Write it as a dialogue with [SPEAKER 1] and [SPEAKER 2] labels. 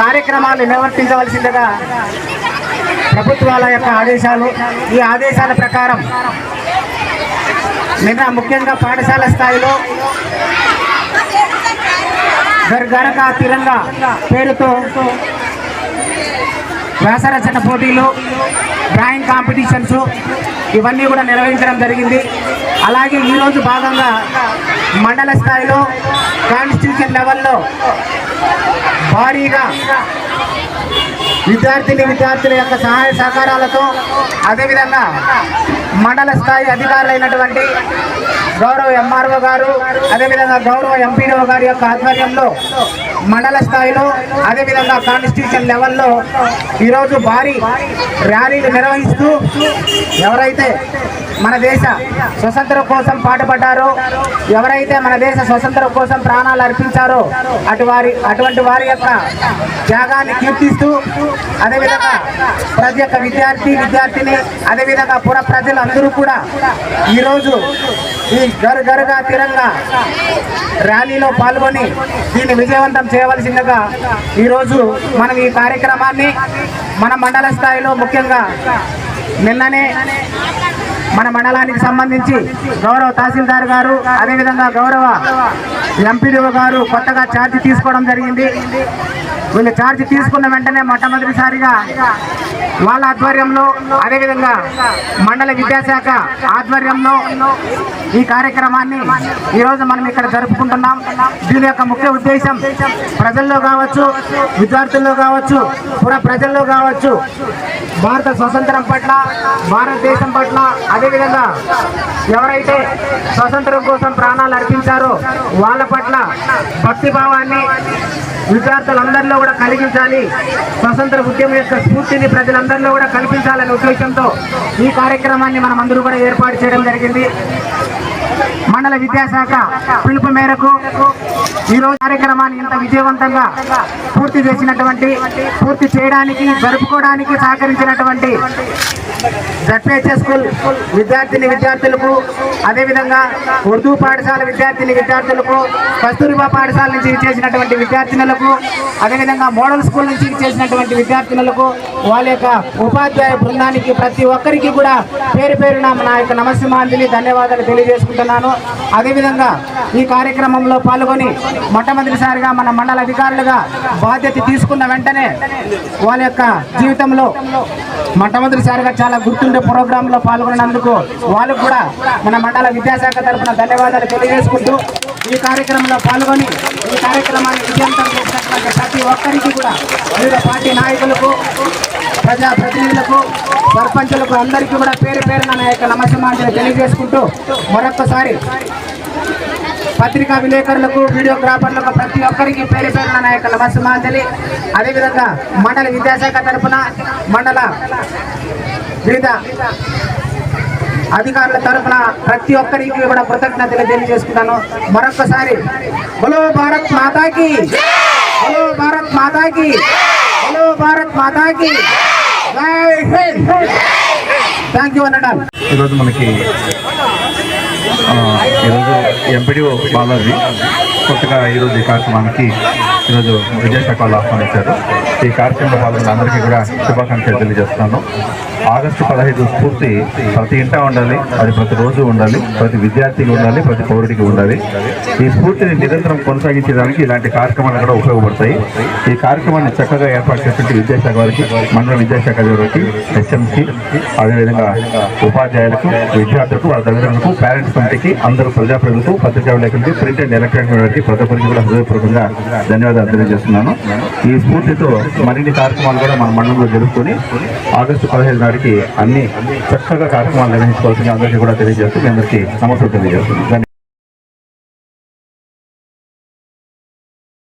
[SPEAKER 1] కార్యక్రమాలు నిర్వర్తించవలసిందిగా ప్రభుత్వాల యొక్క ఆదేశాలు. ఈ ఆదేశాల ప్రకారం నిన్న ముఖ్యంగా పాఠశాల స్థాయిలో గర్గరక తిరంగా పేరుతో వ్యాసరచన పోటీలు డ్రాయింగ్ కాంపిటీషన్స్ ఇవన్నీ కూడా నిర్వహించడం జరిగింది. అలాగే ఈరోజు భాగంగా మండల స్థాయిలో కాన్స్టిట్యూషన్ లెవెల్లో భారీగా విద్యార్థిని విద్యార్థుల యొక్క సహాయ సహకారాలతో అదేవిధంగా మండల స్థాయి అధికారులైనటువంటి గౌరవ ఎంఆర్ఓ గారు అదేవిధంగా గౌరవ ఎంపీడీఓ గారి యొక్క ఆధ్వర్యంలో మండల స్థాయిలో అదేవిధంగా కాన్స్టిట్యూషన్ లెవెల్లో ఈరోజు భారీ ర్యాలీలు నిర్వహిస్తూ ఎవరైతే మన దేశ స్వతంత్రం కోసం పాటుపడ్డారో ఎవరైతే మన దేశ స్వతంత్రం కోసం ప్రాణాలు అర్పించారో అటు వారి అటువంటి వారి యొక్క త్యాగాన్ని కీర్తిస్తూ అదేవిధంగా ప్రతి ఒక్క విద్యార్థి విద్యార్థిని అదేవిధంగా పుర ప్రజలందరూ కూడా ఈరోజు ఈ గరు గరుగా తిరంగా ర్యాలీలో పాల్గొని దీన్ని విజయవంతం చేయవలసిందిగా ఈరోజు మనం ఈ కార్యక్రమాన్ని మన మండల స్థాయిలో ముఖ్యంగా నిన్ననే మన మండలానికి సంబంధించి గౌరవ తహసీల్దార్ గారు అదేవిధంగా గౌరవ ఎంపీడీఓ గారు కొత్తగా ఛార్జ్ తీసుకోవడం జరిగింది. వీళ్ళు ఛార్జ్ తీసుకున్న వెంటనే మొట్టమొదటిసారిగా వాళ్ళ ఆధ్వర్యంలో అదేవిధంగా మండల విద్యాశాఖ ఆధ్వర్యంలో ఈ కార్యక్రమాన్ని ఈరోజు మనం ఇక్కడ జరుపుకుంటున్నాం. దీని యొక్క ముఖ్య ఉద్దేశం ప్రజల్లో కావచ్చు విద్యార్థుల్లో కావచ్చు పుర ప్రజల్లో కావచ్చు భారత స్వతంత్రం పట్ల భారతదేశం పట్ల అదేవిధంగా ఎవరైతే స్వతంత్రం కోసం ప్రాణాలు అర్పించారో వాళ్ళ పట్ల భక్తిభావాన్ని విద్యార్థులందరిలో కూడా కలిగించాలి. స్వతంత్ర ఉద్యమం యొక్క స్ఫూర్తిని ప్రజలందరిలో కూడా కల్పించాలనే ఉద్దేశంతో ఈ కార్యక్రమాన్ని మనం అందరూ కూడా ఏర్పాటు చేయడం జరిగింది. మండల విద్యాశాఖ పిలుపు మేరకు ఈరోజు కార్యక్రమాన్ని ఇంత విజయవంతంగా పూర్తి చేసినటువంటి పూర్తి చేయడానికి జరుపుకోవడానికి సహకరించినటువంటి జడ్పేచే స్కూల్ విద్యార్థిని విద్యార్థులకు అదేవిధంగా ఉర్దూ పాఠశాల విద్యార్థిని విద్యార్థులకు కస్తూరిబా పాఠశాల నుంచి చేసినటువంటి విద్యార్థినులకు అదేవిధంగా మోడల్ స్కూల్ నుంచి చేసినటువంటి విద్యార్థినులకు వాళ్ళ యొక్క ఉపాధ్యాయ బృందానికి ప్రతి ఒక్కరికి కూడా పేరు పేరున నా యొక్క నమస్మాంజలి ధన్యవాదాలు తెలియజేసుకుంటున్నాను. అదేవిధంగా ఈ కార్యక్రమంలో పాల్గొని మొట్టమొదటిసారిగా మన మండల అధికారులుగా బాధ్యత తీసుకున్న వెంటనే వాళ్ళ యొక్క జీవితంలో మొట్టమొదటిసారిగా చాలా గుర్తుండే ప్రోగ్రాంలో పాల్గొన్నందుకు వాళ్ళకు కూడా మన మండల విద్యాశాఖ తరఫున ధన్యవాదాలు తెలియజేసుకుంటూ ఈ కార్యక్రమంలో పాల్గొని ఈ కార్యక్రమాన్ని విజయంతం చేసినటువంటి ప్రతి ఒక్కరికి కూడా వివిధ పార్టీ నాయకులకు ప్రజా ప్రతినిధులకు సర్పంచులకు అందరికీ కూడా పేరు పేరున నా యొక్క నమస్సమాంజలి తెలియజేసుకుంటూ మరొక్కసారి పత్రికా విలేకరులకు వీడియోగ్రాఫర్లకు ప్రతి ఒక్కరికి పేరు పేరున నా యొక్క నమస్సమాంజలి. అదేవిధంగా మండల విద్యాశాఖ తరఫున మండల వివిధ అధికారుల తరఫున ప్రతి ఒక్కరికి కూడా కృతజ్ఞతలు తెలియజేసుకున్నాను మరొకసారి బలో భారత్ మాతాకి బలో భారత్ మాతాకి బలో భారత్ మాతాకి థ్యాంక్ యూ అన్నడా.
[SPEAKER 2] ఈరోజు మనకి ఈరోజు ఎంపీడీఓ బాలాజీ కొత్తగా ఈరోజు ఈ కార్యక్రమానికి ఈరోజు విజయశాఖలు ఆహ్వానించారు ఈ కార్యక్రమంలో పాల్గొన్న అందరికీ కూడా శుభాకాంక్షలు తెలియజేస్తున్నాను. ఆగస్టు పదహైదు స్ఫూర్తి ప్రతి ఇంటా ఉండాలి అది ప్రతి రోజు ఉండాలి ప్రతి విద్యార్థికి ఉండాలి ప్రతి పౌరుడికి ఉండాలి. ఈ స్ఫూర్తిని నిరంతరం కొనసాగించడానికి ఇలాంటి కార్యక్రమాలు కూడా ఉపయోగపడతాయి. ఈ కార్యక్రమాన్ని చక్కగా ఏర్పాటు చేసినట్టు విద్యాశాఖ వారికి మండల విద్యాశాఖ వారికి హెచ్ఎంసి అదేవిధంగా ఉపాధ్యాయులకు విద్యార్థులకు వాళ్ళ తల్లిదండ్రులకు పేరెంట్స్ కమిటీకి అందరూ ప్రజాప్రతినిధులకు పత్రికా విలేకరులకి ప్రింట్ అండ్ ఎలక్ట్రానిక్ మీడియాకి ప్రతి ఒక్కరికి కూడా హృదయపూర్వకంగా ధన్యవాదాలు తెలియజేస్తున్నాను. ఈ స్ఫూర్తితో మరిన్ని కార్యక్రమాలు కూడా మన మండలంలో జరుపుకొని ఆగస్టు పదిహేను నాటికి అన్ని చక్కగా కార్యక్రమాలు నిర్వహించుకోవాల్సింది అందరికీ కూడా తెలియజేస్తూ మీ అందరికీ నమస్కారం తెలియజేస్తున్నాను.